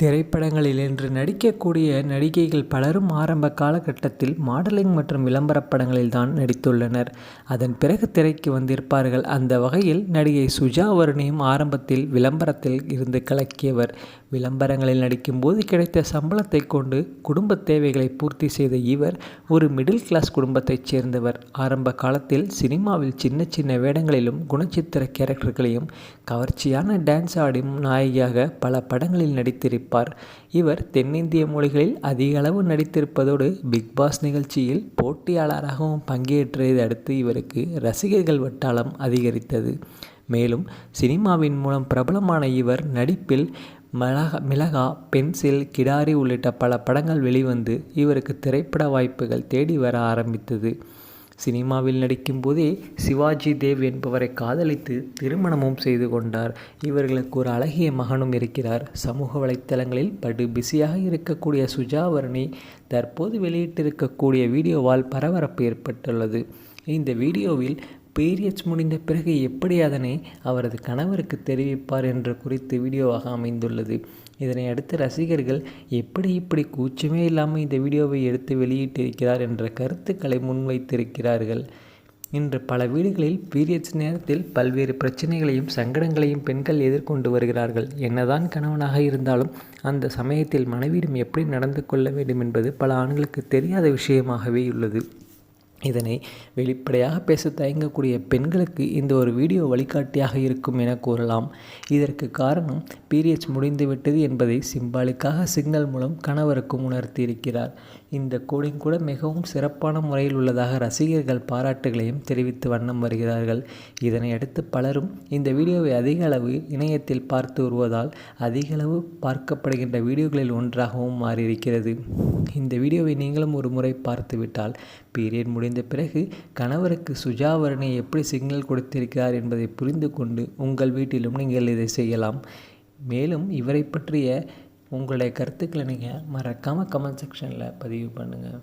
திரைப்படங்களில் இன்று நடிக்கக்கூடிய நடிகைகள் பலரும் ஆரம்ப காலகட்டத்தில் மாடலிங் மற்றும் விளம்பர படங்களில் தான் நடித்துள்ளனர். அதன் பிறகு திரைக்கு வந்திருப்பார்கள். அந்த வகையில் நடிகை சுஜா வருணையும் ஆரம்பத்தில் விளம்பரத்தில் இருந்து கலக்கியவர். விளம்பரங்களில் நடிக்கும்போது கிடைத்த சம்பளத்தை கொண்டு குடும்ப தேவைகளை பூர்த்தி செய்த இவர் ஒரு மிடில் கிளாஸ் குடும்பத்தைச் சேர்ந்தவர். ஆரம்ப காலத்தில் சினிமாவில் சின்ன சின்ன வேடங்களிலும் குணச்சித்திர கேரக்டர்களையும் கவர்ச்சியான டான்ஸ் ஆடும் நாயகியாக பல படங்களில் நடித்திருப்பார். இவர் தென்னிந்திய மொழிகளில் அதிக அளவு நடித்திருப்பதோடு பிக் பாஸ் நிகழ்ச்சியில் போட்டியாளராகவும் பங்கேற்றதை அடுத்து இவருக்கு ரசிகர்கள் வட்டாளம் அதிகரித்தது. மேலும் சினிமாவின் மூலம் பிரபலமான இவர் நடிப்பில் மிளகா மிளகா பென்சில் கிடாரி உள்ளிட்ட பல படங்கள் வெளிவந்து இவருக்கு திரைப்பட வாய்ப்புகள் தேடி வர ஆரம்பித்தது. சினிமாவில் நடிக்கும்போதே சிவாஜி தேவ் என்பவரை காதலித்து திருமணமும் செய்து கொண்டார். இவர்களுக்கு ஒரு அழகிய மகனும் இருக்கிறார். சமூக வலைத்தளங்களில் படு பிஸியாக இருக்கக்கூடிய சுஜாவரணி தற்போது வெளியிட்டிருக்கக்கூடிய வீடியோவால் பரபரப்பு ஏற்பட்டுள்ளது. இந்த வீடியோவில் பீரியட்ஸ் முடிந்த பிறகு எப்படி அதனை அவரது கணவருக்கு தெரிவிப்பார் என்று குறித்து வீடியோவாக அமைந்துள்ளது. இதனை அடுத்து ரசிகர்கள் எப்படி இப்படி கூச்சமே இல்லாமல் இந்த வீடியோவை எடுத்து வெளியிட்டிருக்கிறார் என்ற கருத்துக்களை முன்வைத்திருக்கிறார்கள். இன்று பல வீடுகளில் பீரியட்ஸ் நேரத்தில் பல்வேறு பிரச்சனைகளையும் சங்கடங்களையும் பெண்கள் எதிர்கொண்டு வருகிறார்கள். என்னதான் கணவனாக இருந்தாலும் அந்த சமயத்தில் மனைவியிடம் எப்படி நடந்து கொள்ள வேண்டும் என்பது பல ஆண்களுக்கு தெரியாத விஷயமாகவே உள்ளது. இதனை வெளிப்படையாக பேச தயங்கக்கூடிய பெண்களுக்கு இந்த ஒரு வீடியோ வழிகாட்டியாக இருக்கும் என கூறலாம். இதற்கு காரணம் பீரியட்ஸ் முடிந்துவிட்டது என்பதை சிம்பாலிக்காக சிக்னல் மூலம் கணவருக்கும் உணர்த்தியிருக்கிறார் இந்த கோடிங் கூட மிகவும் சிறப்பான முறையில் உள்ளதாக ரசிகர்கள் பாராட்டுகளையும் தெரிவித்து வண்ணம் வருகிறார்கள். இதனை அடுத்து பலரும் இந்த வீடியோவை அதிக அளவு இணையத்தில் பார்த்து வருவதால் அதிக அளவு பார்க்கப்படுகின்ற வீடியோக்களில் ஒன்றாகவும் மாறியிருக்கிறது. இந்த வீடியோவை நீங்களும் ஒரு முறை பார்த்துவிட்டால் பீரியட் முடிந்து முடிந்த பிறகு கணவருக்கு சுஜாவரனை எப்படி சிக்னல் கொடுத்திருக்கிறார் என்பதை புரிந்து கொண்டு உங்கள் வீட்டிலும் நீங்கள் இதை செய்யலாம். மேலும் இவரை பற்றிய உங்களுடைய கருத்துக்களை நீங்கள் மறக்காமல் கமெண்ட் செக்ஷனில் பதிவு பண்ணுங்கள்